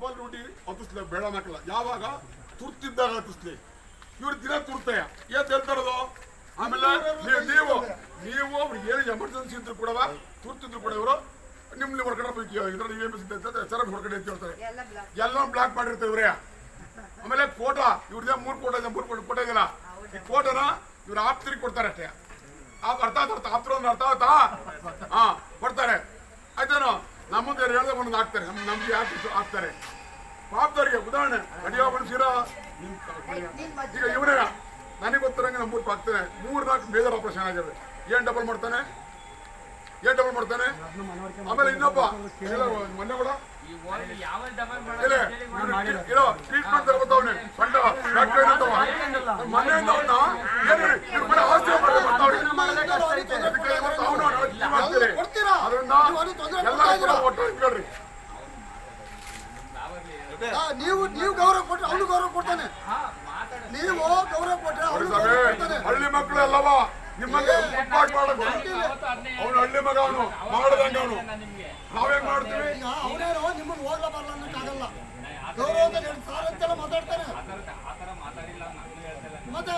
Double duty ಹತ್ತಿಸ್ಲಿ ಬೇಡ ಅನ್ನಕ್ಕಲ್ಲ ಯಾವಾಗ? ತುರ್ತಿದ್ದಾಗ ಹತ್ತಿಸ್ಲಿ. ಇವ್ರು ದಿನ ತುರ್ತಯ ಏನ್ ಹೇಳ್ತಾರದು? ಆಮೇಲೆ ನೀವು ನೀವು ಅವ್ರಿಗೆ ಏನು ಎಮರ್ಜೆನ್ಸಿ ಇದ್ರು ಕೂಡ ತುರ್ತಿದ್ರು ಕೂಡ ಇವರು ನಿಮ್ ಹೊರಗಡೆ ಹೊರಗಡೆ ಇದ್ರಲ್ಲಿ ಏನು ಸರ ಹೊರಗಡೆ ಅಂತ ಹೇಳ್ತಾರೆ. ಎಲ್ಲ ಬ್ಲಾಕ್ ಮಾಡಿರ್ತಾರೆ. ಇವ್ರೆ ಆಮೇಲೆ ಕೋಟಾ ಇವ್ರದೇ ಮೂರು ಫೋಟೋ ಇದೆ ಮೂರು ಫೋಟೋ ಫೋಟೋ ಇದೆಯಲ್ಲ ಈ ಫೋಟೋನ ಇವ್ರು ಆಪ್ತರಿಗೆ ಕೊಡ್ತಾರೆ ಅಷ್ಟೇ. ಅರ್ಥ ಆಯ್ತು? ಅರ್ಥ ಆಪ್ತರು ಅರ್ಥ ಆಯ್ತಾ? ಹಾ ಕೊಡ್ತಾರೆ. ಆಯ್ತೇನೋ? ನಮ್ಮ ಹೇಳಿದ ಹೇಳ್ದೆ ಒಂದೊಂದು ಹಾಕ್ತಾರೆ ನಮ್ಮ ನಮ್ಗೆ ಯಾಕೆ ಹಾಕ್ತಾರೆ. ಪಾಪದವರಿಗೆ ಉದಾಹರಣೆ ಅಡಿಯೋ ಮನುಷ್ಯರ ಈಗ ಇವನೇ ನನಗೆ ಗೊತ್ತಿರಂಗೆ ನಮ್ಮ ಮೂರು ಹಾಕ್ತಾನೆ ಮೂರು ನಾಲ್ಕು ಮೇಜರ್ ಆಪರೇಷನ್ ಆಗಿದೆ ಏನ್ ಡಬಲ್ ಮಾಡ್ತಾನೆ? ಏನ್ ಡಬಲ್ ಮಾಡ್ತಾನೆ? ಆಮೇಲೆ ಇನ್ನೊಬ್ಬ ಮೊನ್ನೆ ಕೂಡ. ಇರೋ ಟ್ರೀಟ್ಮೆಂಟ್ ಸಣ್ಣ ಏನಂತವ ಮನೆಯಿಂದ ಅವನ್ನ ಆಸ್ತಿ ನೀವು ನೀವು ಗೌರವ ಕೊಟ್ರೆ ಅವನು ಗೌರವ ಕೊಡ್ತಾನೆ ನೀವು ಗೌರವ ಕೊಟ್ರೆ ಅವನು ಗೌರವ ಕೊಡ್ತಾನೆ ಹಳ್ಳಿ ಮಕ್ಕಳು ಅಲ್ಲವ ನಿಮ್ಮಲ್ಲಿ ಮಾಡೋದು ಅವನು ಹಳ್ಳಿ ಮಗ ಅವನು ಮಾಡದಂಗ ಅವನು ನಿಮ್ಗೆ ನಾವೇನ್ ಮಾಡ್ತೀವಿ ಅವನೇನೋ ನಿಮ್ಮನ್ನು ಹೋಗ್ಲ ಬರಲ್ಲ ಅನ್ನಕ್ಕಾಗಲ್ಲ ಅಂತ ಎರಡು ಸಾವಿರ ಅಂತೆಲ್ಲ ಮಾತಾಡ್ತಾನೆ ಮತ್ತೆ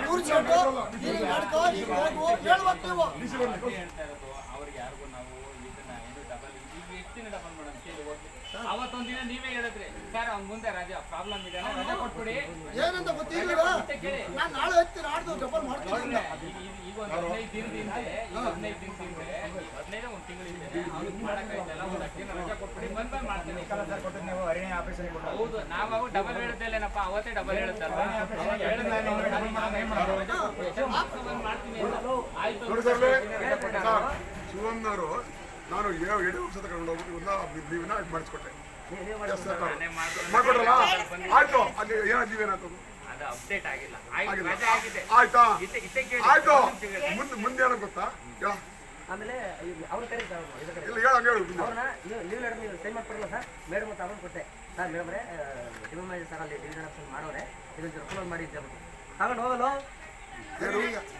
ಕೂರಿಸ್ಕೊಂಡು ನೀನು ನಡ್ಕೋ ನೀನು ಹೋಗು ಹೇಳ್ಬೇಕು ನೀವು ಅದೇ ಹೇಳ್ತಾ ಇರೋದು ಅವ್ರಿಗೆ ಯಾರಿಗೂ ನಾವು ಇದನ್ನ ಏನು ಡಬಲ್ ಈಗ ಎಷ್ಟು ದಿನ ಡಬಲ್ ಮಾಡೋಣ ಕೇಳಿ ಓಕೆ ಅವತ್ತೊಂದ್ ದಿನ ನೀವೇ ಹೇಳಿದ್ರಿ ಸರ್ ಅವ್ನ ಮುಂದೆ ರಜಾ ಪ್ರಾಬ್ಲಮ್ ಇದೆ ರಜಾ ಕೊಟ್ಬಿಡಿ. ಏನಂತ ಗೊತ್ತಿಲ್ಲ ನಾನು ನಾಳೆ ಹತ್ತಿ ನಾಡ್ದು ಡಬ್ಬಲ್ ಮಾಡ್ತೀನಿ ಈಗ ಒಂದು ಹದಿನೈದು ದಿನದಿಂದ ಹದಿನೈದು ದಿನದಿಂದ ಹದಿನೈದು ಒಂದು ತಿಂಗಳಿಂದ ಅವ್ನಿಗೆ ಮಾಡಕ್ಕಾಯ್ತಲ್ಲ ಒಂದು ಹತ್ತು ದಿನ ರಜಾ ಕೊಟ್ಬಿಡಿ ಬಂದ್ ಬಂದ್ ಮಾಡ್ತೀನಿ. ಹೌದು ನಾವು ಅವು ಡಬಲ್ ಏನಪ್ಪ ಅವತ್ತೇ ಡಬಲ್ ಹೇಳುತ್ತಲ್ವಾ? ಮಾಡ್ತೀನಿ. ಆಯ್ತು. ಸರ್. ಸರ್ ನಾನು ಯಾವ ಎರಡು ವರ್ಷ ತಗೊಂಡು ಹೋಗ್ಬಿಟ್ಟು ಇವನ್ನ ಲೀವ್ನ ಇದು ಮಾಡಿಸ್ಕೊಟ್ಟೆ. ಮಾಡ್ಕೊಟ್ರಲ್ಲ? ಆಯ್ತು. ಅಲ್ಲಿ ಏನ ನೀವೇನಾಗ್ತದೆ ಅದು ಅಪ್ಡೇಟ್ ಆಗಿಲ್ಲ. ಆಯ್ತು ಆಗಿಲ್ಲ. ಆಗಿದೆ. ಆಯ್ತಾ? ಇತ್ತೆ- ಇತ್ತೆ ಕೇಳಿ. ಆಯ್ತು. ಮುಂದೆ ಮುಂದೆ ಏನೋ ಗೊತ್ತಾ? ಹೇಳ. ಆಮೇಲೆ ಅವ್ರ ಇಲ್ಲ ಹೇಳ ಹೇಳು ಮುಂದೆ. ಅವ್ರನ್ನ ನೀವು ಸೈನ್ ಮಾಡ್ಕೊಡಲ್ಲ ಸರ್? ಮೇಡಮ್ ಮತ್ತು ಅವ್ರನ್ನ ಕೊಟ್ಟೆ. ಸರ್ ಅಲ್ಲಿ ಆಪ್ಷನ್ ಮಾಡೋರೆ ಇದನ್ನ ಜರ್ಕೊಂಡ್ ಅಂತ ತಗೊಂಡು ಹೋಗಲ್ಲ ಏನು?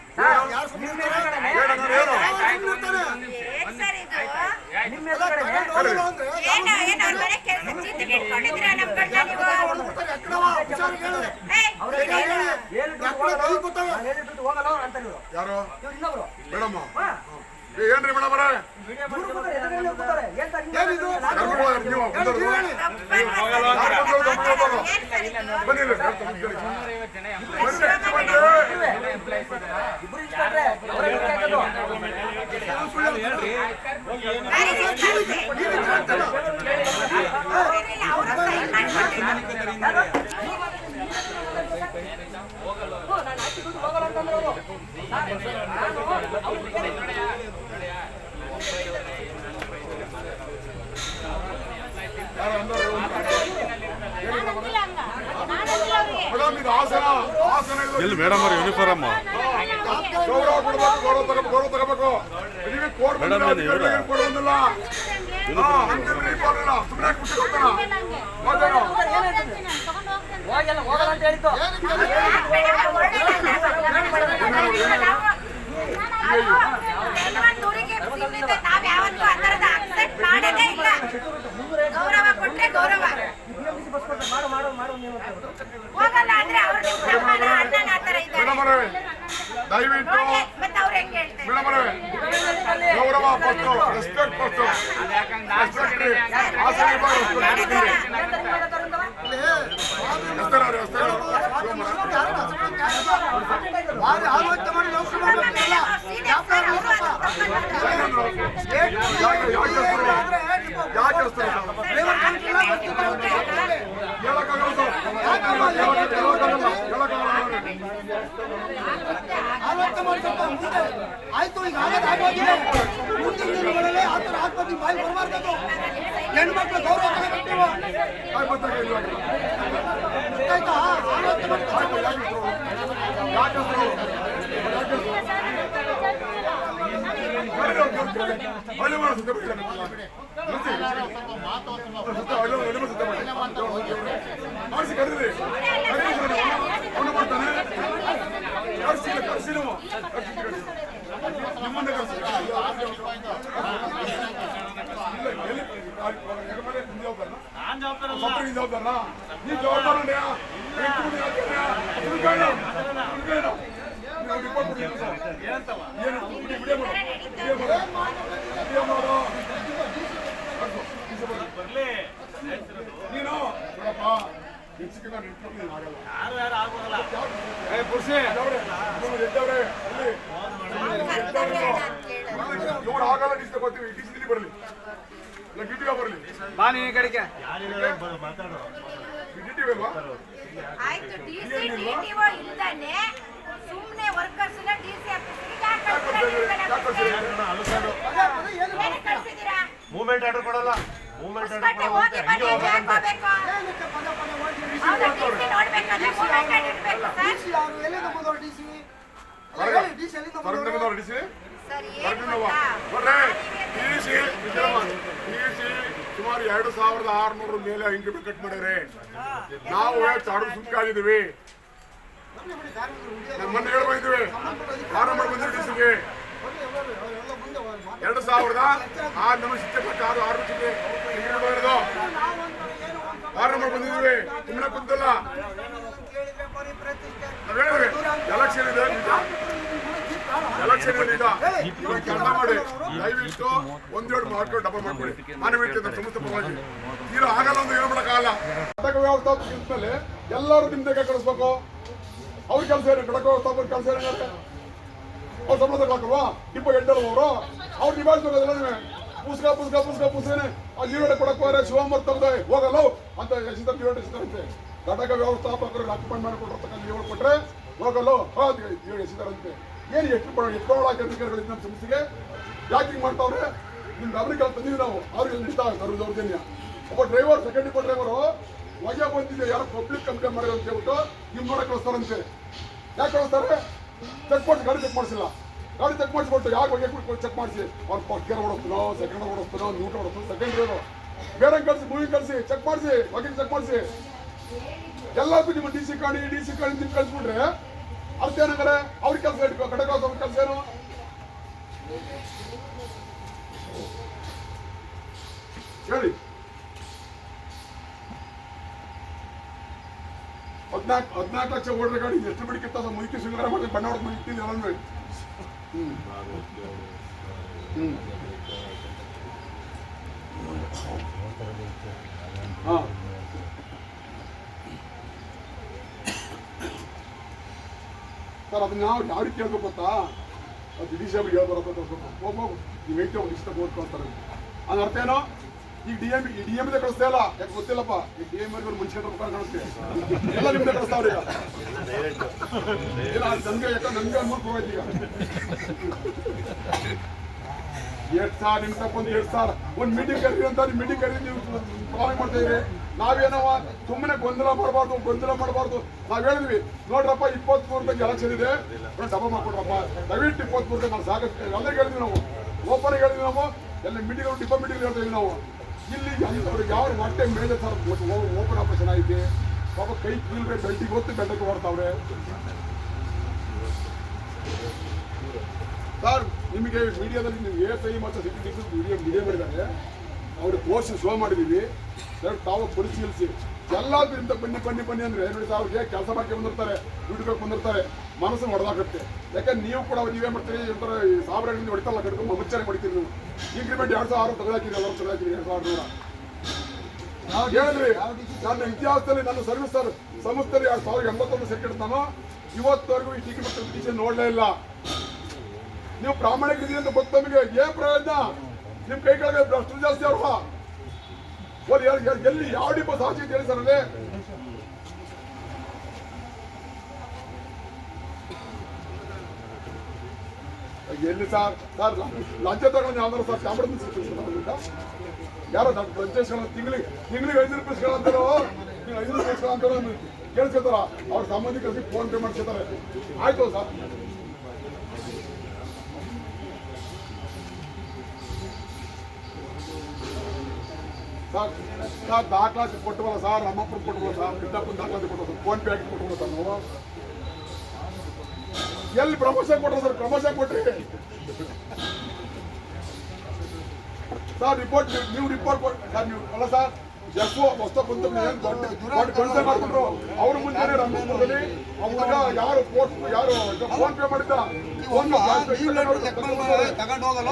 ಯಾರು ಮೇಡಮ್ ಅವರೇ ಏ, ಏನ್ರಿ ಮೇಡಮ್ ಅವರೇ ಇವ್ರು ಕೂತಾರೆ, ಎದುರುಗಡೆ ನೀವು ಕೂತಾರೆ. ಏನ್ ಸರ್ ಹಿಂಗೆ ಏನಿದು? ನಾನು- ಕರ್ಕೊಂಡು ಹೋಗಿ ನೀವು ಬಂದವ್ರು. ಹೇಳಿ ತಪ್ಪನ್ ಯಾರು ಬಂದವ್ರು, ತಪ್ಪು ಬಂದವ್ರು? ಏನ್ ಸರ್ ಇದು? ಬನ್ನಿ ಇಲ್ಲಿ, ಹೇಳ್ತೀನಿ, ಕೇಳಿ. ಮುನ್ನೂರೈವತ್ತು ಜನ ಬನ್ನಿ, ಹೆಚ್ಚು ಬನ್ನಿ. ಎಂಪ್ಲಾಯ್ಸ್ ಇದ್ದಾರೆ ಇಬ್ರು ಇನ್ಸ್ಪೆಕ್ಟ್ರೆ, ಅವರೇ ಬೇಕಾಗೋದು. ಯಾರಿಗೆ ನೀನು ಕೇಳ್ತಿಲ್ಲ. ಅವ್ರಿಲ್ಲ, ಅವ್ರು sign ಮಾಡ್ಕೊಟ್ಟಿದ್ದಾರೆ. ಹ್ಞೂ, ನಾನು ಹಾಕಿ ದುಡ್ಡು ಹೋಗಲ್ಲ ಅಂತಂದ್ರೆ ಅವರು. ನಾನು ಅವ್ರಿಗೆ ಯಾರು ಅಂದವ್ರು? ನಾನಂದಿಲ್ಲ ಹಂಗ. ನಾನಂದಿಲ್ಲ ಅವ್ರಿಗೆ. ಮೇಡಮ್ ಇದು ಹಾಸನ ಹಾಸನ ಇದು ಎಲ್ಲಿ ಮೇಡಮ್ ಅವ್ರ ಯೂನಿಫಾರ್ಮ್ ಗೌರವ ಕೊಡ್ಬೇಕು ಗೌರವ ತಗೋಬೇಕು ಗೌರವ ತಗೋಬೇಕು ನಿಮಗೆ ಕೋಡ್ ಮೇಡಮ್ ಏನು ಇವ್ರಾ? ಕೋಡ್ ಬಂದಿಲ್ಲ ಹಾ ಹಂಗಂದ್ರೆ ಈ ಕೊಡಲ್ಲ ಸುಮ್ಮನೆ ಖುಷಿ ಹೋಗ್ತಾನ ಹೋಗ್ತಾನ ಹೋಗಲ್ಲ ಹೋಗಲ್ಲ ಅಂತ ಹೇಳಿದ್ದು ಹೆಣ್ಮಕ್ಳೂರಿಗೆ ಸೀಮಿತ ಇಲ್ಲ ಗೌರವ ಕೊಟ್ರೆ ಗೌರವ. ಹೋಗಲ್ಲ ಅಂದ್ರೆ ಅವ್ರ ದಯವಿಟ್ಟು ಮತ್ತೆ ಹೇಳ್ತಾರೆ ಗೌರವ ರೆಸ್ಪೆಕ್ಟ್ ಹಾಸನ ರೆಸ್ಪೆಕ್ಟ್ ಹೆಸರು ಅವ್ರು ಹೆಸರು ಭಾರಿ ಆಲೋಚನೆ ಮಾಡಿ ನೌಕರಿ ಮಾಡ್ಬೇಕಲ್ಲ ಸೀನಿಯರ್ ಸರ್ ಅವರು ಅದು ತಪ್ಪನ್ನ ಯಾಕೆ ಯಾಕೆ ಹೆಸರು ಯಾಕೆ ಹೆಸರು ಹೇಳಕ್ಕಾಗಲ್ಲ ಸರ್ ಹೇಳಕ್ಕಾಗಲ್ಲ ಹೇಳಕ್ಕಾಗಲ್ಲ ಆಲೋಚನೆ ಮಾಡಿ ಸ್ವಲ್ಪ ಮುಂದೆ ಆಯ್ತು ಈಗ ಆಗೋದು ಆಗೋಗಿದೆ ಮುಂದಿನ ದಿನಗಳಲ್ಲಿ ಆ ಥರ ಆತ್ಮಹತ್ಯೆ ಬಾಯಿ ಬರಬಾರ್ದು ಹೆಣ್ಮಕ್ಳು ಗೌರವ ತಗೋಬೇಕು. ಗೊತ್ತಾಯ್ತಾ ಆಲೋಚನೆ ಮಾಡಿ ಸ್ವಲ್ಪ ಯಾಕೆ ಹೆಸರು ಯಾಕೆ ಹೆಸರು ಯಾಕೆ ಹೆಸರು ಹಳ್ಳಿ ಮಾಡ ಸುತ್ತ ಬಿಡಿ ಸುತ್ತ ಹಳ್ಳಿ ಹಳ್ಳಿ ಮಾಡ ಸುತ್ತ ಬಿಡಿ ಮಾಡಿಸಿ ಕರೀರಿ ಕರೀರಿ ಅವನು ಮಾಡ್ತಾನೆ ಕರ್ಸಿ ಕರ್ಸಿ ಕಳಿಸಿ ನೀವು ನಿಮ್ಮನ್ನೇ ಕಳಿಸಿ ಇಲ್ಲ, ಎಲ್ಲಿ- ಎಗಮರೆ ನಿಮ್ದು ಜವಾಬ್ದಾರನಾ? ಸಪ್ರೇಟ್ ನಿಮ್ದು ಜವಾಬ್ದಾರನಾ? ನೀನ್ ಜವಾಬ್ದಾರನೆಯಾ? ಬೆಂಕಿ ಮುಡಿ ಹಾಕ್ತೀಯಾ? ಹುಡುಗಾಣ? ಹುಡುಗಾಣ? ನೀವು ರಿಪೋರ್ಟ್ ಕೊಡಿ ಕೆಲಸ. ಏನು? ಬಿಡಿ, ಬಿಡಿ ಮಾಡು. ಬಿಡಿ ಮಾಡು. ಬಿಡಿ ಮಾಡು. ಕಳ್ಸು. ಈಚೆ ಬರ್ಲಿ. ನೀನು ನೋಡಪ್ಪ ಹೆಚ್ಚಿಗೆ ನಾನು ಇಟ್ಕೊಂಡು ನೀನು ಆಗಲ್ಲ ಏ ಪುರುಷಿ ಎದ್ದವ್ರೆ ಎದ್ದವ್ರೆ ಅಲ್ಲಿ ಇವ್ರು ಆಗಲ್ಲ ಡಿಸಿ ತಗೋತೀವಿ ಡಿಸಿ ಇಲ್ಲಿ ಬರಲಿ ಇಲ್ಲ ಗಿಟ್ಟಿಗ ಬರಲಿ ಬಾ ನೀ ಈ ಕಡೆಗೆ ಆಯ್ತು ಡಿಸಿ ಡಿಟಿಒ ಇಲ್ದಾನೆ ಸುಮ್ನೆ ವರ್ಕರ್ಸ್ನ ಡಿಸಿ ಆಫೀಸ್ಗೆ ಏನಕ್ಕೆ ಕಳ್ಸಿದ್ದೀರಾ? ಮೂವ್ಮೆಂಟ್ ಆರ್ಡರ್ ಕೊಡಲ್ಲ. ಮೂವ್ಮೆಂಟ್ ಆರ್ಡರ್ ಹೊಸಕೋಟೆ ಹೋಗಿ ಹೋಗಿ ಸುಮಾರು ಎರಡು ಸಾವಿರದ ಆರ್ನೂರ ಮೇಲೆ ಇಂಕ್ರಿಮೆಂಟ್ ಕಟ್ ಮಾಡಿದ್ರೆ ನಾವು ಚಾಡು ಸುಮ್ಕಾಗಿದ್ದೀವಿ. ನಮ್ಮನ್ನು ಬಿಡಿ, ಕಾರ್ಮಿಕರು ಉಳಿಯೋದು. ನಮ್ಮ ಮನೆ ಹೇಳ್ ಬಂದಿದ್ದೀವಿ ಪ್ರಾರಂಭ ಬಂದಿದ್ದೀವಿ ಡಿಸಿಗೆ ಬನ್ನಿ, ಎಲ್ಲರೂ, ಎಲ್ಲ ಮುಂದೆ ಹೋಗಿ. ಎರಡು ಸಾವಿರದ ಆರು ನಮ್ಮ ಶಿಕ್ಷೆ ಪಟ್ಟ ಆರು ಆರು ಶಿಕ್ಷೆ ನಾವು ಅಂತ ಪ್ರಾರಂಭ ಬಂದಿದ್ದೀವಿ ಸುಮ್ಮನೆ ಕುಂತಲ್ಲ ಪ್ರತಿಷ್ಠೆ. ನಾವ್ ಎಲೆಕ್ಷನ್ ಇದೆ ಎಲೆಕ್ಷನ್ ಇದೆ ಕೆಲಸ ಮಾಡಿ ದಯವಿಟ್ಟು ಒಂದೆರಡು ಮಾಡ್ಕೊಂಡು ಡಬಲ್ ಮಾಡ್ಕೊಳ್ಳಿ. ಮಾನವೀಯತೆ ನಮ್ಮ ಸಂಸ್ಥೆ ಪರವಾಗಿ ಆಗಲ್ಲ ಅಂತ ಏನು ಮಾಡೋಕ್ಕಾಗಲ್ಲ? ಘಟಕ ವ್ಯವಸ್ಥಾಪಕ ಮೇಲೆ ಎಲ್ಲರೂ ನಿಮ್ದೇ ಕಳಿಸ್ಬೇಕು. ಅವ್ರ ಕೆಲಸ ಏನು? ಘಟಕ ವ್ಯವಸ್ಥಾಪಕ ಕೆಲಸ ಏನಾಗುತ್ತೆ ಅವ್ರು ಸಂಬಂಧ ತಗೊಳಕಲ್ವಾ ಇಪ್ಪ ಎಂಟರು ಅವರು ಅವ್ರು ನಿಭಾಯಿಸ್ಬೇಕಲ್ಲ ಪುಸ್ತಕ ಪುಸ್ತಕ ಪುಸ್ತಕ ಪುಸ್ತಕನೇ ಆ ಲೀವ್ ಕೊಡಕ್ಕೆ ಹೋದ್ರೆ ಶಿವಮೊಗ್ಗ ತಗದೆ ಹೋಗಲ್ಲ? ಅಂತ ಎಸಿದ ಲೀವ್ ಎಸಿದಾರಂತೆ ಘಟಕ ವ್ಯವಸ್ಥಾಪಕರು ಅಪಾಯಿಂಟ್ ಮಾಡಿಕೊಟ್ಟಿರ್ತಕ್ಕಂಥ ಲೀವ್ ಕೊಟ್ರೆ ಹೋಗಲ್ಲ? ಲೀವ್ ಎಸಿದಾರಂತೆ ಏನು ಎಷ್ಟು ಎತ್ಕೊಳ್ಳೋಕೆ ಅಧಿಕಾರಿಗಳು ನಮ್ಮ ಸಂಸ್ಥೆಗೆ? ಯಾಕೆ ಮಾಡ್ತಾವ್ರೆ? ನಿಮ್ಮ ಗಮನಕ್ಕೆ ತಂದೀವಿ ನಾವು ಅವ್ರಿಗೆ ಇಷ್ಟ ಇದ್ದಾರೆ ದೌರ್ಜನ್ಯ. ಒಬ್ಬ ಡ್ರೈವರ್ ಸೆಕೆಂಡ್ ಡ್ರೈವರು ಹೊಗೆ ಬಂದಿದೆ, ಯಾರು ಪಬ್ಲಿಕ್ ಕಂಪ್ಲೇಂಟ್ ಮಾಡಿದ್ರು ಅಂತ ಹೇಳ್ಬಿಟ್ಟು ನಿಮ್ಮ ನೋಡಕ್ಕೆ ಕಳಿಸ್ತಾರಂತೆ. ಯಾಕೆ ಕಳಿಸ್ತಾರೆ? ಚೆಕ್ ಮಾಡಿ ಗಾಡಿ ಚೆಕ್ ಮಾಡಿಸಿಲ್ಲ. ಗಾಡಿ ಚೆಕ್ ಮಾಡಿಸ್ಬಿಟ್ಟು ಯಾರು ಬಗ್ಗೆ ಚೆಕ್ ಮಾಡಿಸಿ. ಅವ್ರು ಪಕ್ಕೇರ ಓಡಿಸ್ತಾನೋ ಸೆಕೆಂಡ್ ಓಡಿಸ್ತಾನೋ ನ್ಯೂಟ್ ಓಡಿಸ್ತಾನೋ ಸೆಕೆಂಡ್ ಇರೋ ಬೇರೆ ಕಳಿಸಿ ಮೂವಿ ಕಳಿಸಿ ಚೆಕ್ ಮಾಡಿಸಿ ಬಗ್ಗೆ ಚೆಕ್ ಮಾಡಿಸಿ. ಎಲ್ಲಕ್ಕೂ ನಿಮ್ಮ ಡಿ ಸಿ ಕಾಣಿ ಡಿ ಸಿ ಕಾಣಿ ನಿಮ್ಗೆ ಕಳಿಸ್ಬಿಟ್ರೆ, ಅರ್ಥ ಏನಂದ್ರೆ ಅವ್ರ ಕೆಲಸ ಇಟ್ಕೋ ಕಟಕ ಕೆಲಸ ಏನು? ಹೇಳಿ. ಹದಿನಾಲ್ಕು ಹದಿನಾಲ್ಕು ಲಕ್ಷ ಓಡ್ರೆ ಗಾಡಿ, ಎಷ್ಟು ಬಿಡಿಕೆ ಮುಯ್ಕಿ ಸಿಂಗಾರ ಮಾಡಿ, ಬಣ್ಣ ಹೊಡೆದು ಮುಗಿತೀನಿ ಹ್ಮ್ ಹಾ ಸರ್ ಅದನ್ನ ನಾವು ಯಾವ ರೀತಿ ಹೇಳ್ಬೇಕು ಗೊತ್ತಾ ಅದು ಡಿ ಸಿ ಅವ್ರಿಗೆ ಹೇಳ್ಬಾರದು ಅಂತ ನೀವು ಒಂದು ಇಷ್ಟ ಓದ್ಕೊಳ್ತಾರೆ ಅದ್ರ ಅರ್ಥ ಏನೋ ಈಗ ಡಿ ಎಂ ಡಿ ಎಂ ಕಳಿಸ್ತಾ ಇಲ್ಲ. ಯಾಕೆ ಗೊತ್ತಿಲ್ಲಪ್ಪ? ಈ ಡಿ ಎಂ ಅವ್ರಿಗೆ ಮುಂಚೆ ಕಾಣಿಸ್ತೆ ಎಲ್ಲ ನಿಮ್ದೆ ಕಳಿಸ್ತಾವ್ರಿ ಇಲ್ಲ ನನ್ಗೆ, ಯಾಕೆ ನನ್ಗೆ ಅನ್ಮೂಲ ಹೋಯ್ತು ಈಗ. ಎರಡ್ ಸಾವಿರ ನಿಮ್ ಒಂದು ಎರಡ್ ಸಾವಿರ. ಒಂದ್ ಮೀಟಿಂಗ್ ಕರೀರಿ ಅಂತ ನಿಮ್ ಮೀಟಿಂಗ್ ಕರೀರಿ, ನೀವು ಪ್ರಾರಂಭ ಮಾಡ್ತಾ ನಾವೇನವ ಸುಮ್ಮನೆ ಗೊಂದಲ ಮಾಡಬಾರ್ದು ಗೊಂದಲ ಮಾಡಬಾರ್ದು. ನಾವ್ ಹೇಳಿದ್ವಿ, ನೋಡ್ರಪ್ಪ ಇಪ್ಪತ್ತ್ ಮೂರು ರೂಪಾಯಿ ಎಲೆಕ್ಷನ್ ಇದೆ ಡಬ್ಬ ಮಾಡ್ಕೊಡ್ರಪ್ಪ ದಯವಿಟ್ಟು ಇಪ್ಪತ್ತ್ ಮೂರು ರೂಪಾಯಿ ನಾವು ಸಾಕಷ್ಟು ಎಲ್ಲರಿಗೆ ಹೇಳಿದ್ವಿ ನಾವು. ಓಪನ್ ಹೇಳಿದ್ವಿ ನಾವು. ಎಲ್ಲ ಮೀಟಿಂಗ್ ಡಿಪ ಮೀಟಿಂಗ್ ಹೇಳ್ತಾ ಇದ್ವಿ ನಾವು. ಇಲ್ಲಿ ಅವ್ರಿಗೆ ಯಾರು ಹೊಟ್ಟೆ ಮೇಲೆ ಸರ್ ಓಪನ್ ಆಪರೇಷನ್ ಐತಿ ಪಾಪ ಕೈ ಕೀಲ್ಬೇಕು ಬೆಲ್ಟಿಗೆ ಗೊತ್ತು ಬೆಲ್ಟಕ್ಕೆ ಹೊಡ್ತಾವ್ರೆ ಸರ್ ನಿಮಗೆ ಮೀಡಿಯಾದಲ್ಲಿ ನೀವು ಎ ಎಸ್ ಐ ಮತ್ತು ಸಿಟಿ ವಿಡಿಯೋ ವಿಡಿಯೋ ಮಾಡಿದ್ದಾರೆ. ಅವ್ರಿಗೆ ಪೋಸ್ಟ್ ಶೋ ಮಾಡಿದ್ದೀವಿ. ಸರ್ ತಾವು ಪರಿಶೀಲಿಸಿ ಎಲ್ಲದರಿಂದ ಬನ್ನಿ ಬನ್ನಿ ಬನ್ನಿ ಅಂದ್ರೆ ನೋಡಿ ಸರ್ ಅವ್ರಿಗೆ ಕೆಲಸ ಮಾಡಕ್ಕೆ ಬಂದಿರ್ತಾರೆ ದುಡ್ಡು ಬಂದಿರ್ತಾರೆ, ಮನಸ್ಸು ಹೊಡೆದಾಗುತ್ತೆ ಯಾಕಂದ್ರೆ ನೀವು ಕೂಡ ನೀವೇ ಮಾಡ್ತೀರಿ ಒಂಥರ ಈ ಸಾವಿರಗಳಿಂದ ಹೊಡಿತಲ್ಲ, ಕಟ್ಕೊಂಡು ಮುಚ್ಚಾರೆ ಹೊಡಿತೀರಿ ನೀವು. ಇಂಕ್ರಿಮೆಂಟ್ ಎರಡು ಸಾವಿರ ತೆಗೆದಾಕಿರಿ ಎಲ್ಲರೂ ತೆಗೆದಾಕಿರಿ ಎರಡು ಸಾವಿರ ನೂರ. ಹೇಳಿದ್ರಿ ನನ್ನ ಇತಿಹಾಸದಲ್ಲಿ ನನ್ನ ಸರ್ವಿಸ್ ಸರ್, ಸಂಸ್ಥೆಯಲ್ಲಿ ಎರಡು ಸಾವಿರದ ಎಂಬತ್ತೊಂದು ಸೆಕೆಂಡ್ ನಾನು ಇವತ್ತವರೆಗೂ ಈ ಟಿಕೆಟ್ ಟಿಕೆಟ್ ನೋಡಲೇ ಇಲ್ಲ. ನೀವು ಪ್ರಾಮಾಣಿಕ ಅಂತ ಗೊತ್ತು ನಮಗೆ, ಏನ್ ಪ್ರಯೋಜನ? ನಿಮ್ ಕೈ ಕೆಳಗೆ ಭ್ರಷ್ಟರು ಜಾಸ್ತಿ ಅವ್ರ ಎಲ್ಲಿ ಯಾವ ಡಿಪೋ ಸಾಕ್ಷಿ ಅಂತ ಹೇಳಿ ಸರ್ ಅಲ್ಲಿ ಎಲ್ಲಿ ಸರ್ ಸರ್ ಲಂಚ ತಗೊಂಡು ಯಾವ್ದಾರು ಸರ್ ಚಾಮರಾಜ ಯಾರೋ ಲಂಚ ತಿಂಗಳಿಗೆ ತಿಂಗಳಿಗೆ ಐದು ರೂಪಾಯಿ ಅಂತಾರೋ ಐದು ರೂಪಾಯಿ ಅಂತಾರೋ ಕೇಳಿಸ್ಕೊತಾರ ಅವ್ರ ಸಂಬಂಧಿಕರಿಗೆ ಫೋನ್ ಪೇ ಮಾಡ್ಕೊತಾರೆ ಆಯ್ತು ಸರ್ ಸರ್ ಸರ್ ದಾಖಲಾತಿ ಕೊಟ್ಟವಲ್ಲ ಸರ್ ನಮ್ಮಪ್ಪರು ಕೊಟ್ಟವಲ್ಲ ಸರ್ ಕಿಟ್ಟಪ್ಪನ ದಾಖಲಾತಿ ಕೊಟ್ಟವಲ್ಲ ಫೋನ್ ಪೇ ಹಾಕಿ ಕೊಟ್ಟವಲ್ಲ ಸರ್ ನಾವು ಎಲ್ಲಿ ಪ್ರಮೋಷನ್ ಕೊಟ್ರ ಸರ್? ಪ್ರಮೋಷನ್ ಕೊಟ್ರಿ. ಸರ್ ರಿಪೋರ್ಟ್ ನೀವು ರಿಪೋರ್ಟ್ ಕೊಟ್ಟು ಸರ್ ನೀವು ಅಲ್ಲ ಸರ್ ಎಸ್ ಹೊಸ ಬಂದ ಮಾಡ್ಕೊಂಡ್ರು ಅವ್ರ ಮುಂದೆ ರಂಗಪುರದಲ್ಲಿ ಅವಾಗ ಯಾರು ಪೋಸ್ಟ್ ಯಾರು ಫೋನ್ ಪೇ ಮಾಡಿದ್ದ? ಫೋನ್ ತಗೊಂಡು ಹೋಗಲ್ಲ?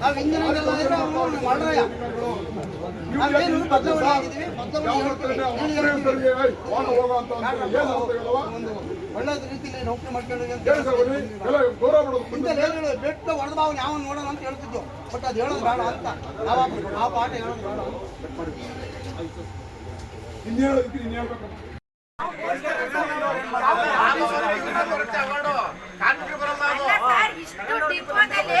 ನಾವು ಅವ್ರು ಮಾಡ್ರಯ್ಯ ನಾವೇನು ಬದಲಾವಣೆ ಆಗಿದ್ದೀವಿ ಬದಲಾವಣೆ ಒಳ್ಳೆ ರೀತಿಯಲ್ಲಿ ನೌಕರಿ ಮಾಡ್ಕೊಂಡು ಅಂತ ಇಂಥದ್ದು ಏನು ಬೆಟ್ಟ. ಹೊಡೆದ ಅವ್ನು ಯಾವ ನೋಡೋಣ ಅಂತ ಹೇಳ್ತಿದ್ವು. ಬಟ್ ಅದು ಹೇಳೋದು ಬೇಡ ಅಂತ. ನಾವು ಆ- ಪಾಠ ಹೇಳೋದು ಬೇಡ ಇಷ್ಟು ಡಿಪೋದಲ್ಲಿ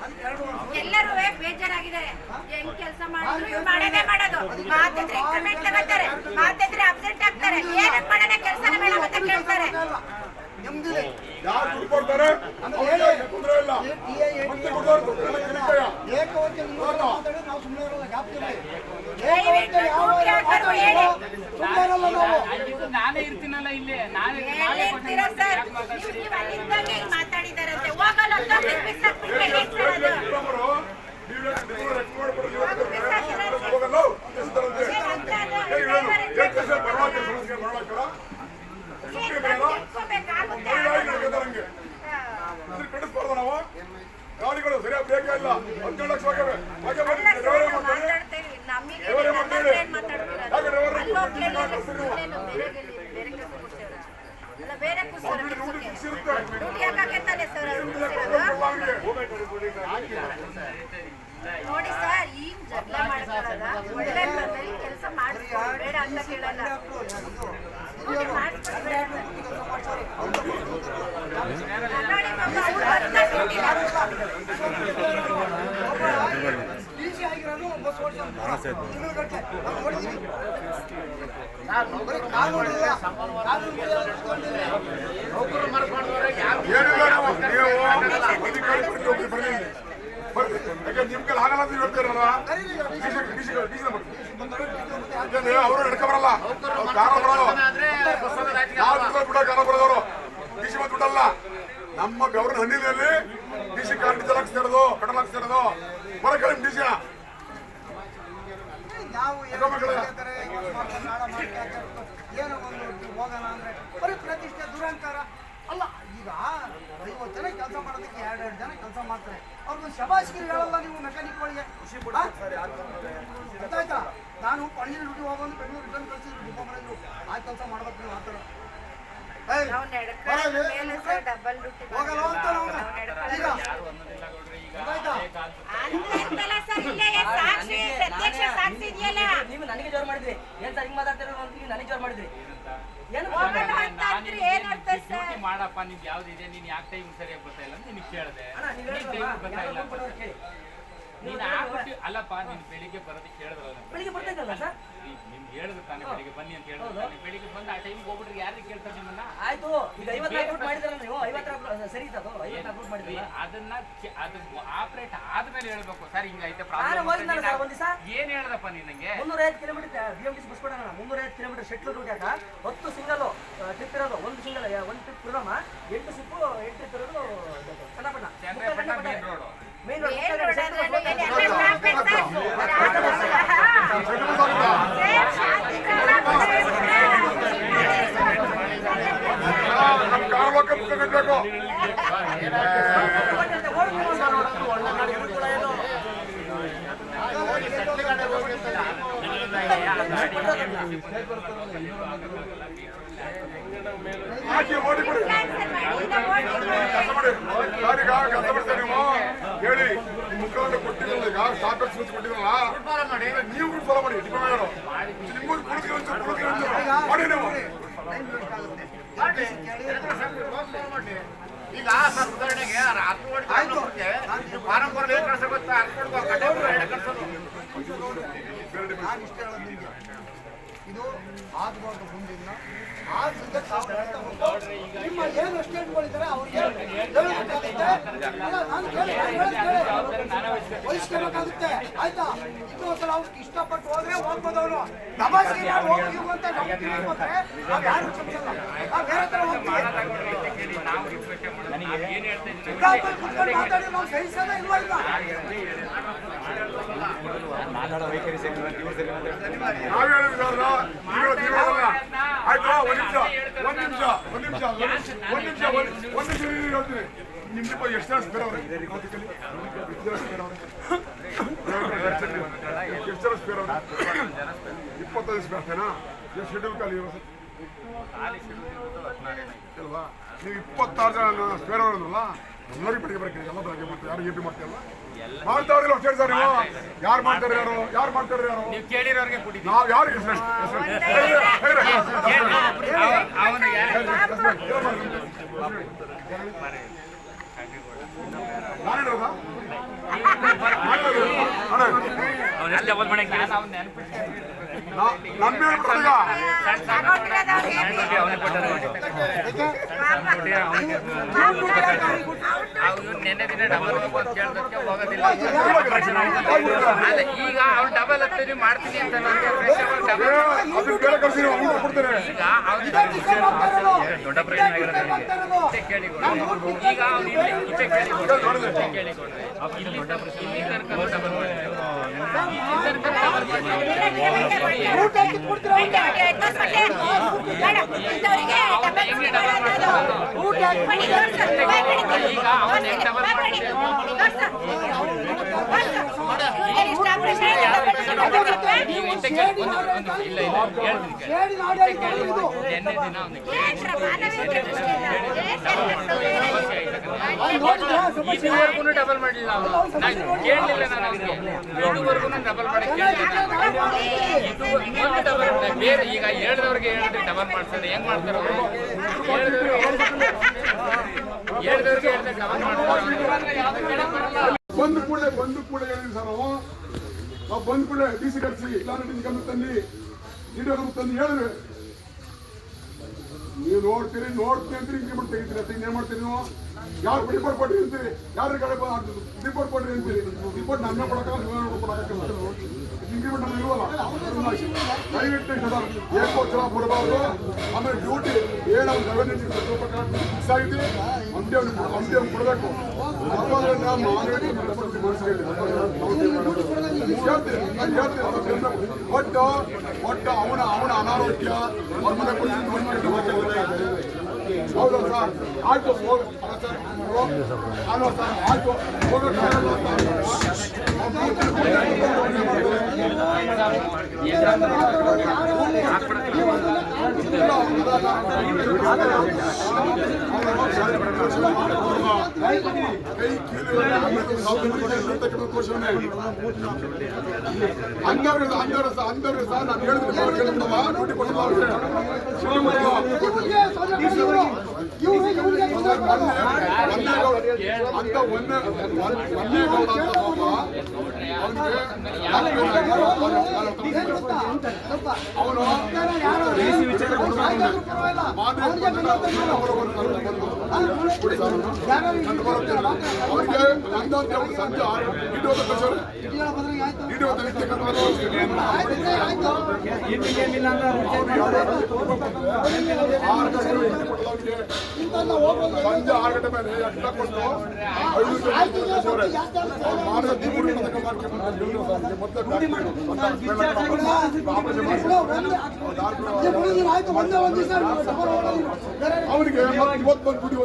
ಎಲ್ಲರೂ ಬೇಜಾರಾಗಿದ್ದಾರೆ. ಹೆಂಗ್ ಕೆಲಸ ಮಾಡಿದ್ರು ಮಾಡೋದೇ ಮಾಡೋದು. ಮಾತಿದ್ರೆ ಕಮೆಂಟ್ ತಗೋತಾರೆ. ಮಾತಿದ್ರೆ ಅಬ್ಸೆಂಟ್ ಆಗ್ತಾರೆ. ಏನಕ್ಕೆ ಮಾಡೋಣ? ಕೆಲಸ ಬೇಡ ಅಂತ ಕೇಳ್ತಾರೆ. ಯಾರು ದುಡ್ಡು ಕೊಡ್ತಾರೆ ತೊಂದರೆ ಇಲ್ಲ ಮತ್ತೆ ಕೊಡೋರು ತೊಂದರೆ ಇಲ್ಲ ಏಕವಚನ ನೀವು ನಾವು ಸುಮ್ಮನೆ ಇರಲ್ಲ ಏಕವಚನ ಯಾವ ಇರಲ್ಲ ನಾವು ನಾನೇ ಇರ್ತೀನಲ್ಲ ಇಲ್ಲಿ ನಾನೇ ಎಲ್ಲಿ ಕೊಡ್ತೀರಾ ಸರ್ ನೀವು ಮಾತಾಡಿದಾರಂತೆ ಹೋಗಲ್ಲ ಅಂತ ಬಿಸಾಕ್ಬಿಟ್ರೆ ಹೇಗ್ ಸರ್ ಅದು ಹೋಗಲ್ಲ ಅಂತ ಪರವಾಗಿ ಸುಮ್ಮನೆ. ಇದ್ರ ಕಡಿಸ್ಬಾರ್ದು ನಾವು. ಗಾಡಿಗಳು ಸರಿಯಾಗಿ ಬೇಕೇ ಇಲ್ಲ. ಹದಿನೇಳು ಲಕ್ಷ ಹೋಗ್ಯವೆ ಹಾಗೆ ಬನ್ನಿ, ಅಲ್ಲ ಡ್ರೈವರೇ ಸರ್, ಮಾಡ್ಕೊಳ್ಳಿ. ಮಾತಾಡ್ತೇವೆ. ನಮಗೆ ಡ್ರೈವರೇ ನಮ್ಮ ಮಾಡ್ಕೊಳ್ಳಿ. ಏನ್ ಮಾತಾಡ್ತೀರಾ? ಯಾಕೆ ಡ್ರೈವರ್ ಅಲ್ಲಿ ಹೋಗಿ ಕೂತ್ಕೊಂಡು ಕೇಳಿದ್ರೆ ಮಾತಾಡ್ತೀರಿ ನೀವು? ಸುಮ್ನೆ ಬೇರೆ ಬೇರೆ ಬೇರೆ ಕೆಲಸ ಕೊಡ್ತೀರಾ? ಅಲ್ಲ ಬೇರೆ ಕೂರ್ಸೋರು ಡ್ಯೂಟಿ ಕೆಲ್ಸಕ್ಕೆ. ಫಿಕ್ಸ್ ಇರುತ್ತೆ ಡ್ಯೂಟಿ ಹಾಕಕ್ಕೆ ತಾನೇ ಸರ್ ಅವ್ರು ಡ್ಯೂಟಿ ಕೂರ್ಸಿರೋದು? ಹಾಗೆ. ನೋಡಿ ಸರ್ ಈಗ ಜಗಳ ಮಾಡ್ತಾರಲ್ಲ ಒಳ್ಳೆ ಕೆಲಸ ಮಾಡಿಸ್ಕೊಂಡು ಬೇಡ ಅಂತ ಕೇಳಲ್ಲ ಡ್ಯೂಟಿ ಮಾಡಿಸ್ಕೊಂಡು ಬೇಡ ಅಂತ. ನೋಡಿ ಮಗ, ಅವ್ರು ಬರ್ತಾ ಡ್ಯೂಟಿಗೆ. ಈಸಿ ಆಗಿರೋನು ಬಸ್ ಓಡಿಸೋದು ತಿಂಗಳಗಟ್ಟಲೆ ನಾವು ನೋಡಿದ್ದೀವಿ ಬರೀ ಕಾನೂನು ಇಲ್ಲ ಕಾನೂನು ಇಲ್ಲ ಅಂದ್ಕೊಂಡಿಲ್ಲ. ಏನಿಲ್ಲ ನಾವು ನೀವು ಅಧಿಕಾರಿ ಬಿಟ್ಟು ಹೋಗಿ ಬರ್ಲಿ ಇಲ್ಲಿ. ಬರ್ಲಿ ಯಾಕೆ ನಿಮ್ ಕೈಲಿ ಆಗಲ್ಲ ಅಂತ ಹೇಳ್ತೀರಲ್ಲ ಡೀಸೆಲ್ ಡೀಸೆಲ್ ಡೀಸೆಲ್ ಮಾಡಿ ಯಾಕಂದ್ರೆ ಅವರು ನಡ್ಕ ಬರಲ್ಲ. ಕಾರ ಬರೋದು ನಾವು ಬಿಡೋ ಕಾರ ಡಿಸಿ ಮತ್ತೆ ಬಿಡಲ್ಲ ನಮ್ಮ ಬೆವರಿನ ಹಣ್ಣಿನಲ್ಲಿ ಡಿಸಿ ಕಾರ್ ಡೀಸೆಲ್ ಹಾಕ್ಸ್ತಾ ಇರೋದು ಪೆಟ್ರೋಲ್ ಹಾಕ್ಸ್ತಾ ಇರೋದು ಬರಕ್ಕೆ ಡಿಸಿನ ಏನೋ ಏನೋ ಒಂದು ಹೋಗೋಣ ಅಂದ್ರೆ ಬರೀ ಪ್ರತಿಷ್ಠೆ ದುರಂಕಾರ. ಅಲ್ಲ, ಈಗ ಐವತ್ತು ಜನ ಕೆಲಸ ಮಾಡೋದಕ್ಕೆ ಎರಡೆರಡು ಜನ ಕೆಲಸ ಮಾಡ್ತಾರೆ. ಅವ್ರಿಗೊಂದು ಶಬಾಷ್ಗಿರಿ ಹೇಳಲ್ಲ ನೀವು ಮೆಕ್ಯಾನಿಕ್ಗಳಿಗೆ ಗೊತ್ತಾಯ್ತಾ? ನಾನು ಪಣಜಿನ ಡ್ಯೂಟಿ ಹೋಗೋದು ಬೆಂಗಳೂರು ರಿಟರ್ನ್ ಕಳಿಸಿದ್ರು ಡಿಪೋ ಮಾಡಿದ್ರು ಆ ಕೆಲಸ ಮಾಡ್ಬೇಕು ನೀವು ಆ ಥರ. ನಾವು ಹೋಗಲ್ಲ ಅಂತ ಈಗ ನನಗೆ ಜೋರ್ ಮಾಡಿದ್ರಿ. ಏನ್ ಸರ್ ಹಿಂಗ್ ಮಾತಾಡ್ತಿರೋ ಅಂತ ನೀವು ನನಗೆ ಜೋರ್ ಮಾಡಿದ್ರಿ. ಮಾಡಪ್ಪ ನಿಂಗೆ ಯಾವ್ದಿದೆ ನೀನ್ ಯಾಕೆ ಟೈಮ್ ಸರಿಯಾಗಿ ಬರ್ತಾ ಇಲ್ಲ ಅಂತ ಕೇಳಿದೆ. ನೀನ್ ಟೈಮ್ ಬರ್ತಾ ಇಲ್ಲ ನೀನ್ ಆಗ್ಬಿಟ್ಟು ಅಲ್ಲಪ್ಪ ನೀನ್ ಬೆಳಿಗ್ಗೆ ಬರೋದಕ್ಕೆ ಹೇಳಿದ್ರಲ್ಲ ಹೇಳಿದ್ರು ತಾನೇ ಬೆಳಿಗ್ಗೆ ಬನ್ನಿ ಅಂತ ಹೇಳಿದ್ರು ತಾನೇ. ಬೆಳಿಗ್ಗೆ ಬಂದು ಆ ಟೈಮ್ಗೆ ಹೋಗ್ಬಿಟ್ರೆ ಯಾರಿಗೆ ಕೇಳ್ತಾರೆ ನಿಮ್ಮನ್ನ? ಆಯ್ತು ಈಗ ಐವತ್ತು ಅಪ್ಲೋಡ್ ಮಾಡಿದ್ರಲ್ಲ ನೀವು? ಐವತ್ತು ಸರಿ ಇದ್ದದು ಐವತ್ತು ಅಪ್ಲೋಡ್ ಮಾಡಿದ್ರಲ್ಲ ಅದನ್ನ ಅದು ಆಪರೇಟ್ ಆದ್ಮೇಲೆ ಹೇಳ್ಬೇಕು. ಸರ್ ಹಿಂಗೈತೆ ಹೋಗಿದ್ನಲ್ಲ ಸರ್ ಒಂದ್ ದಿವಸ? ಏನು ನಿನಗೆ ಮುನ್ನೂರೈವತ್ತು ಕಿಲೋಮೀಟರ್ ಬಿ ಟಿ ಬಸ್ ಕೊಡೋಣ ಮುನ್ನೂರೈವತ್ತು ಕಿಲೋಮೀಟರ್ ಶೆಟ್ಲು ರೂಟ್ ಆಗ ಹತ್ತು ಸಿಂಗಲ್ ಟ್ರಿಪ್ ಇರೋದು. ಒಂದು ಸಿಂಗಲ್ ಒಂದು ಟ್ರಿಪ್ ಇರೋಮ ಎಂಟು ಸಿಪ್ಪು ಎಂಟು ಟ್ರಿಪ್ ಇರೋದು Channapatna. main road. Main road ನೋಡೋದ್ರಲ್ಲಿ ಎಲ್ಲ ಟ್ರಾಫಿಕ್ ಸರ್ ಶಾಂತಿ ನಮ್ಮ ಕಾರ್ ಲೋಕ ಮುಖ ಕಟ್ಟಬೇಕು ಈಗ ಹಾಕಿ ಓಡಿ ಬಿಡಿ ಕ್ಯಾನ್ಸಲ್ ಮಾಡಿ ಇಲ್ಲ ಓಟ್ ಕೆಲಸ ಮಾಡಿ ಯಾರೀಗ ಕೆಲಸ ಮಾಡ್ತಾರೆ ನೀವು ಹೇಳಿ ನಿಮ್ಮ ಮುಖಂಡ ಕೊಟ್ಟಿರಲ್ಲ ಈಗ ಸಾಕಷ್ಟು ಸೂಚಿ ಕೊಟ್ಟಿರಲ್ಲ ನೀವು ಕೂಡ ಫಾಲೋ ಮಾಡಿ ಡಿಪೆಂಡ್ ಮಾಡೋ ನಿಮ್ಗೂ ಕುಳಿತು ಒಂಚೂರು ಕುಳಿತು ಒಂಚೂರು ಮಾಡಿ ನೀವು ಟೈಮ್ ವೇಸ್ಟ್ ಆಗುತ್ತೆ ಈಗ ಸರ್ ಉದಾಹರಣೆಗೆ ಹತ್ತು ಓಟ್ ಆಯ್ತು. ಫಾರಂ ಬರಲಿ ಕಳ್ಸ ಗೊತ್ತಾ ಹತ್ತು ಕೊಡ್ಬೇಕು ಕಡೆ ಎರಡು ಕಳ್ಸೋದು ನಾನು ಇಷ್ಟ ಹೇಳೋದು ನಿಮ್ಗೆ ಇದು ಆಗಬಾರ್ದು ಮುಂದಿನ. ನಿಮ್ಮ ಏನು ಅವ್ರಿಗೆ ನಾನು ಹೇಳೋದು ಕೇಳಿ. ವಹಿಸ್ಕೋಬೇಕಾಗುತ್ತೆ ಆಯ್ತಾ? ಇದು ಒಂದ್ಸಲ ಅವ್ರಿಗೆ ಇಷ್ಟಪಟ್ಟು ಹೋದ್ರೆ ಹೋಗ್ಬೋದು ಅವರು ಹೋಗಿ ಅಂತ ನಾವು ಯಾರು ಕ್ಷಮಿಸಲ್ಲ. ನಾವು ಬೇರೆ ತರ ಹೋಗ್ತೀವಿ. ಹೇಳಲ್ಲ ಆಯ್ತು ಒಂದ್ ನಿಮಿಷ ಒಂದ್ ನಿಮಿಷ ಒಂದ್ ನಿಮಿಷ ಒಂದ್ ನಿಮಿಷ ಒಂದ್ ನಿಮಿಷ ಹೇಳ್ತೀನಿ ನಿಮ್ ದೀಪ ಎಷ್ಟು ಎಷ್ಟು ಜನ ಸ್ಪೇರ್ ಇಪ್ಪತ್ತೈದು ಸ್ಪೇರ್ ಅಷ್ಟೇನಾ ಎಷ್ಟು ಶೆಡ್ಯೂಲ್ ಖಾಲಿ ಇರೋ ಅಲ್ವಾ ನೀವು ಇಪ್ಪತ್ತಾರು ಜನ ಅವರಲ್ಲ ಎಲ್ಲರಿಗೂ ಬೆಳಿಗ್ಗೆ ಬರಕ್ಕೆ ಎಲ್ಲ ಬೆಳಗ್ಗೆ ಮಾಡ್ತಾರೆ ಯಾರು ಎ ಪಿ ಮಾಡ್ತೀರಲ್ಲ? ಮಾಡ್ತಾವ್ರಿಲ್ಲ ಅಷ್ಟೇ ಸರ್ ನೀವು? ಯಾರು ಮಾಡ್ತಾರೆ ಯಾರು? ಯಾರು ಮಾಡ್ತಾರೆ ಯಾರು? ನೀವು ಕೇಳಿರೋರಿಗೆ ಕೊಟ್ಟಿದ್ದೀವಿ ನಾವು ಯಾರಿಗೆ ಹೆಸರು ಅವನು ಅವನೆಲ್ಲ ಡಬಲ್ ಮಾಡಕ್ಕೆ ನಾನು ಅವ್ನು ನೆನಪಿಸ್ತೀನಿ ನಮ್ಗೆ ಹೇಳ್ಬಿಡ್ತೀಗ ಅವನಿಗೆ ಅವ್ನು ನೆನ್ನೆ ದಿನ ಡಬಲ್ ಕೇಳೋದಕ್ಕೆ ಹೋಗೋದಿಲ್ಲ ಅಲ್ಲ ಈಗ ಅವ್ನು ಡಬಲ್ ಹತ್ತಿ ಮಾಡ್ತೀನಿ ಅಂತ ನನಗೆ ಈಗ ಅವ್ನು ದೊಡ್ಡ ಪ್ರಶ್ನೆ. ಆಗಿರೋದು ಕೇಳಿಕೊಂಡು ಈಗ ಅವ್ನು ಇಲ್ಲಿ ಈಚೆ ಕೇಳಿಕೊಂಡು ಕೇಳಿಕೊಂಡ್ರೆ ಇಲ್ಲಿ ಇಲ್ಲಿ ತನಕ ಡಬಲ್ ಮಾಡಿದ್ರೆ ಇಲ್ಲಿ ತನಕ ಡಬಲ್ ಮಾಡಿದ್ರೆ ಊಟ ಡಬಲ್ ಮಾಡಲಿಲ್ಲ ನಾನು ಕೇಳಲಿಲ್ಲ ನಾನು ಅವನಿಗೆ ಇದುವರೆಗೂ ಡಬಲ್ ಮಾಡಿ ಒಂದು ಡಬಲ್ ಬೇರೆ ಈಗ ಹೇಳಿದವ್ರಿಗೆ ಹೇಳಿದ್ರೆ ಡಬಲ್ ಮಾಡ್ತಾರೆ ಹೆಂಗ್ ಮಾಡ್ತಾರೆ ಅವರು ಹೇಳಿದವ್ರಿಗೆ ಹೇಳಿದ್ರೆ ಡಬಲ್ ಮಾಡ್ತಾರೆ ಬಂದು ಕೂಡಲೇ ಬಂದು ಕೂಡಲೇ ಹೇಳಿದ್ವಿ ಸರ್ ನಾವು ಬಂದ ಕೂಡಲೇ ಡಿ ಸಿ ಕರೆಸಿ ಇಲ್ಲ ನಿಮ್ಗೆ ಗಮನ ತಂದು ನೀಡೋ ತಂದು ಹೇಳಿದ್ರೆ, ನೀವು ನೋಡ್ತೀರಿ ನೋಡ್ತೀರಿ ಅಂತ ಇಂಪ್ಲಿಮೆಂಟ್ ತೆಗಿತೀರಿ ಅಂತ ಏನ್ ಮಾಡ್ತೀರಿ ನೀವು? ಯಾರು ರಿಪೋರ್ಟ್ ಕೊಡ್ರಿ ಅಂತೀರಿ? ಯಾರು ರಿಪೋರ್ಟ್ ಕೊಡ್ರಿ ಅಂತೀರಿ. ರಿಪೋರ್ಟ್ ನನ್ನ ಜನ ಕೊಡಬಾರ್ದು. ಆಮೇಲೆ ಡ್ಯೂಟಿ ಏಳು ಗವರ್ನೆನ್ಸ್ ಪ್ರಕಾರ ಆಗಿದೆ. ಅವ್ನು ಕೊಡಬೇಕು. ಒಟ್ಟು ಒಟ್ಟು ಅವನ ಅವನ ಅನಾರೋಗ್ಯ ಮಾತಾಡ್ತಾರೆ. ಹೌದಾ ಸರ್ ಆಯ್ತು ಹೋಗ ಸರ್ ಹೋಗ್. ಅಲ್ವಾ ಸರ್ ಆಯ್ತು ಹೋಗಕ್ಕಾಗಲ್ಲ ಅಂದವರು ಅಂದವ್ರು ಸಹ ಅಂದವರು ಸಹ ನಾನು ಹೇಳಿದ್ರೆ ನೋಡಿ. ಅಂತ ಒಂದೇ ಒಂದೇ ಅವನು ಅವ್ರು. ಅವ್ರಿಗೆ ನಂದಂತ ಹೇಳಿ ಸಂಜೆ ಆರು ಇಡೋ ಕಳಿಸೋರು. ಇಡೋ ಗಂಟೆ ಮೇಲೆ ಅಡ್ಡ ಕೊಟ್ಟು. ಅವ್ರು ಒಂದೇ- ದಿವ್ಸ ಅವನಿಗೆ ಇವತ್ತು ಬಂದು ದುಡಿ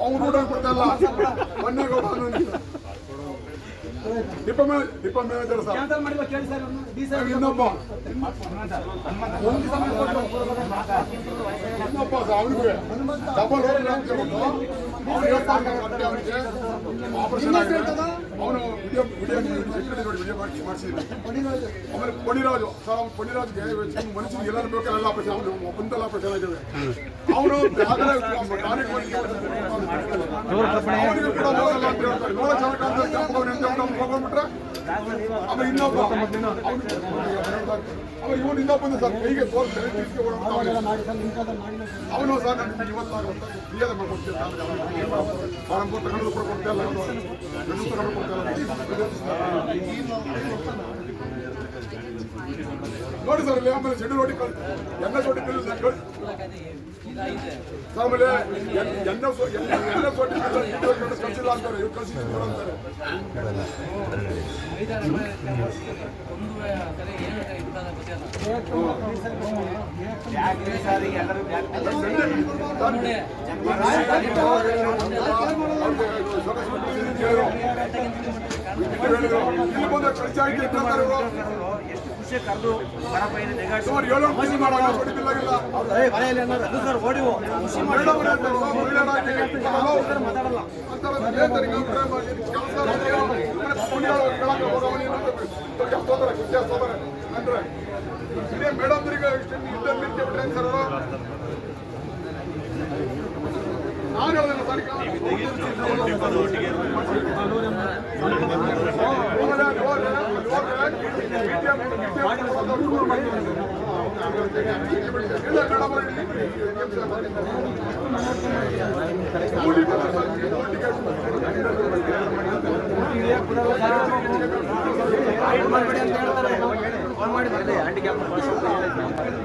ಅವ್ನು ಊಟ ಕೊಡ್ತಾ ಇಲ್ಲ. ಮೊನ್ನೆ. ಡಿಪ ಡಿಪ ಮ್ಯಾನೇಜರ್ ಸರ್. ಇನ್ನೊಬ್ಬ. ಇನ್ನೊಬ್ಬ ಸರ್ ಅವನಿಗೆ ಡಬಲ್ ಅವ್ನು ಅವನಿಗೆ ಆಪರೇಷನ್ ಅವನು ವಿಡಿಯೋ ವಿಡಿಯೋ ವಿಡಿಯೋ ಮಾಡಿ ಮಾಡಿಸಿದ್ರು ಆಮೇಲೆ ಪಣಿರಾಜು ಸರ್ ಅವ್ನು ಪಣಿರಾಜ್ಗೆ ಮನುಷ್ಯನಿಗೆ ಎಲ್ಲರೂ ಬೇಕಾದ್ರೆ ಎಲ್ಲ ಆಪರೇಷನ್ ಅವನು ಒಬ್ಬಂದೆಲ್ಲ ಆಪರೇಷನ್ ಆಗಿದೆ. ಅವನು ಅವನಿಗೆ ಕೂಡ ಹೋಗಲ್ಲ ಅಂತ ಹೇಳ್ತಾರೆ. ನೋಡೋ ಚೆನ್ನಾಗಿ ಅಂತ ಅವ್ನು ಹೋಗ್ಬಿಟ್ರೆ ಆಮೇಲೆ ಇನ್ನೊಬ್ಬ ಇವನು ಸರ್ ಕೈಗೆ ತೋರಿಸ್ತಾರೆ ಅವನು. ಸರ್ ನನಗೆ ಇವತ್ತಾಗುತ್ತೆ ಕ್ಲಿಯರ್ ಮಾಡ್ಕೊಡ್ತೀನಿ. ಫಾರಂ ಕೊಟ್ಟು ತಗೊಂಡು ಕೂಡ ಕೊಡ್ತಾ ಇಲ್ಲ ನೋಡಿ ಸರ್ ಇಲ್ಲಿ ಆಮೇಲೆ ಶೆಡ್ಯೂಲ್ ಹೊಡಿ ಕಳ್ ಎಣ್ಣೆ ಸೊಟ್ಟಿ ಕಳಿ ಸರ್ ಆಮೇಲೆ ಎಣ್ಣೆ ಎಣ್ಣೆ ಸೊ- ಎಣ್ಣೆ ಎಣ್ಣೆ ಸೊಟ್ಟಿ ಕಳಿಸಿಲ್ಲ ಅಂತಾರೆ ಇವ್ರು ಕಳಿಸಿದ್ರು ಅಂತಾರೆ ಇಲ್ಲಿ ಬಂದ ಖರ್ಚು ಆಯ್ತು ಅಂತ ಅಂತಾರೆ ಇವ್ರು. ಸುಮಾರು ಏಳು ಖುಷಿ ಮಾಡೋಣ ವಿದ್ಯಾ ಸೋದರ ಅಂದ್ರೆ ಇದೇ ಮೇಡಮ್ರಿಗೆ ಇಷ್ಟೊಂದು ಇದ್ದಲ್ಲಿ ನಿಂತ್ಕೊಂಡ್ಬಿಟ್ರೆ ಸರ್ ಅವರು ನಾನು